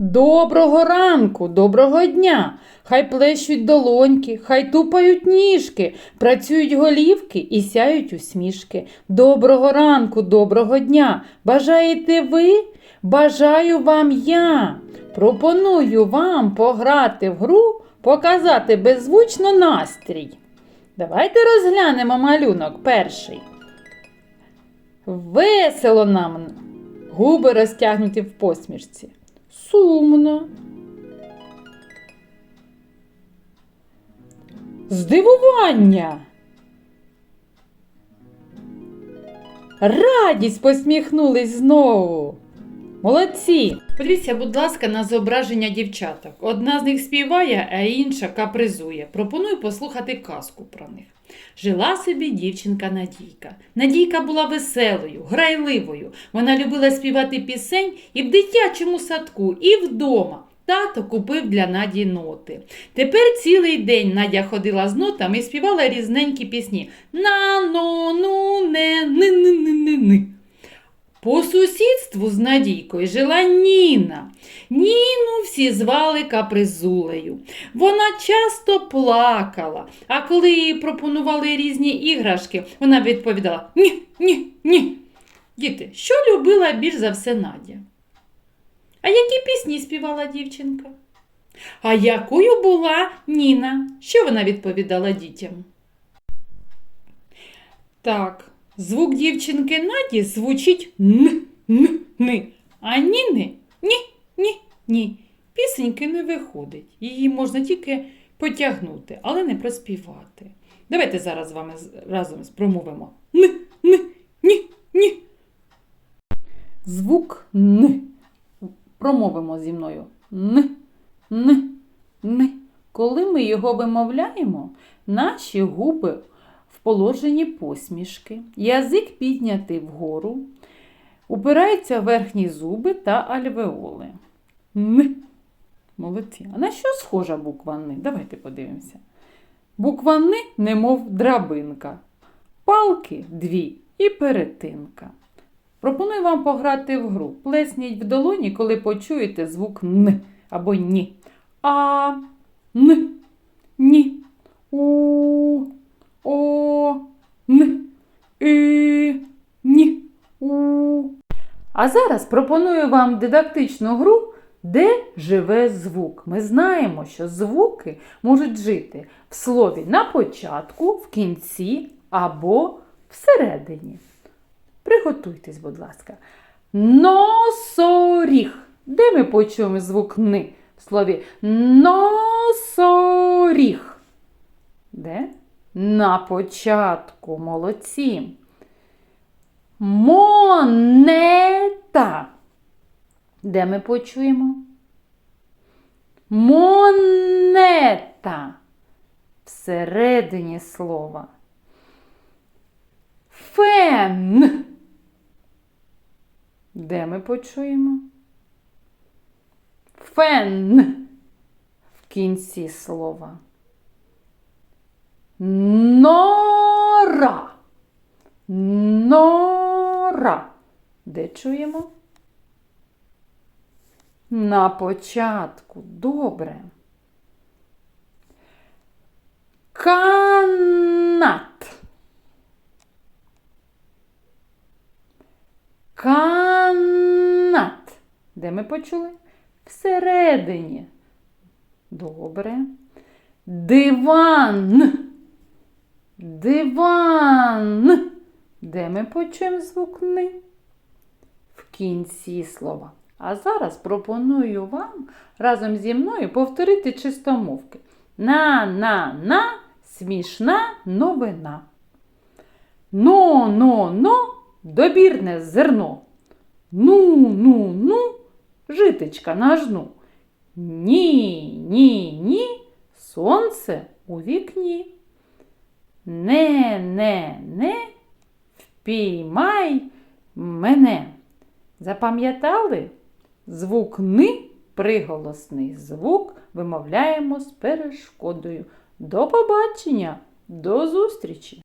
Доброго ранку, доброго дня. Хай плещуть долоньки, хай тупають ніжки, працюють голівки і сяють усмішки. Доброго ранку, доброго дня. Бажаєте ви? Бажаю вам я. Пропоную вам пограти в гру, показати беззвучно настрій. Давайте розглянемо малюнок перший. Весело нам, губи розтягнуті в посмішці. Сумно. Здивування. Радість посміхнулись знову. Молодці. Подивіться, будь ласка, на зображення дівчаток. Одна з них співає, а інша капризує. Пропоную послухати казку про них. Жила собі дівчинка Надійка. Надійка була веселою, грайливою. Вона любила співати пісень і в дитячому садку, і вдома. Тато купив для Наді ноти. Тепер цілий день Надя ходила з нотами і співала різненькі пісні. На, но, ну, не, ни, ни, ни, ни, ни. По сусідству з Надійкою жила Ніна. Ніну всі звали капризулею. Вона часто плакала, а коли їй пропонували різні іграшки, вона відповідала ні, ні, ні. Діти, що любила більш за все Надя? А які пісні співала дівчинка? А якою була Ніна? Що вона відповідала дітям? Так, звук дівчинки Наді звучить н, н, ни, а Ніни ні, ні, ні. Пісеньки не виходить. Її можна тільки потягнути, але не проспівати. Давайте зараз з вами разом спромовимо н, н, ні, ні. Звук н. Промовимо зі мною н, н, н. Коли ми його вимовляємо, наші губи положенні посмішки, язик піднятий вгору, упираються верхні зуби та альвеоли. Н. Молодці. А на що схожа буква Н? Давайте подивимося. Буква Н, немов драбинка. Палки дві і перетинка. Пропоную вам пограти в гру. Плесніть в долоні, коли почуєте звук Н або Ні. А, Н, Ні, У, А зараз пропоную вам дидактичну гру, де живе звук. Ми знаємо, що звуки можуть жити в слові на початку, в кінці або всередині. Приготуйтесь, будь ласка. Носоріг. Де ми почуємо звук Н в слові носоріг? Де? На початку. Молодці. Монета. Де ми почуємо? Монета. Всередині слова. Фен. Де ми почуємо? Фен в кінці слова. Нора. Нора. Де чуємо? На початку. Добре. Канат. Канат. Де ми почули? Всередині. Добре. Диван. Диван. Де ми почуємо звук «ни»? В кінці слова. А зараз пропоную вам разом зі мною повторити чистомовки. На, на, на, смішна новина. Но, но, но, добірне зерно. Ну, ну, ну, житечка нажну. Ні, ні, ні, сонце у вікні. Не, не, не, впіймай мене. Запам'ятали? Звук ни приголосний звук вимовляємо з перешкодою. До побачення, до зустрічі!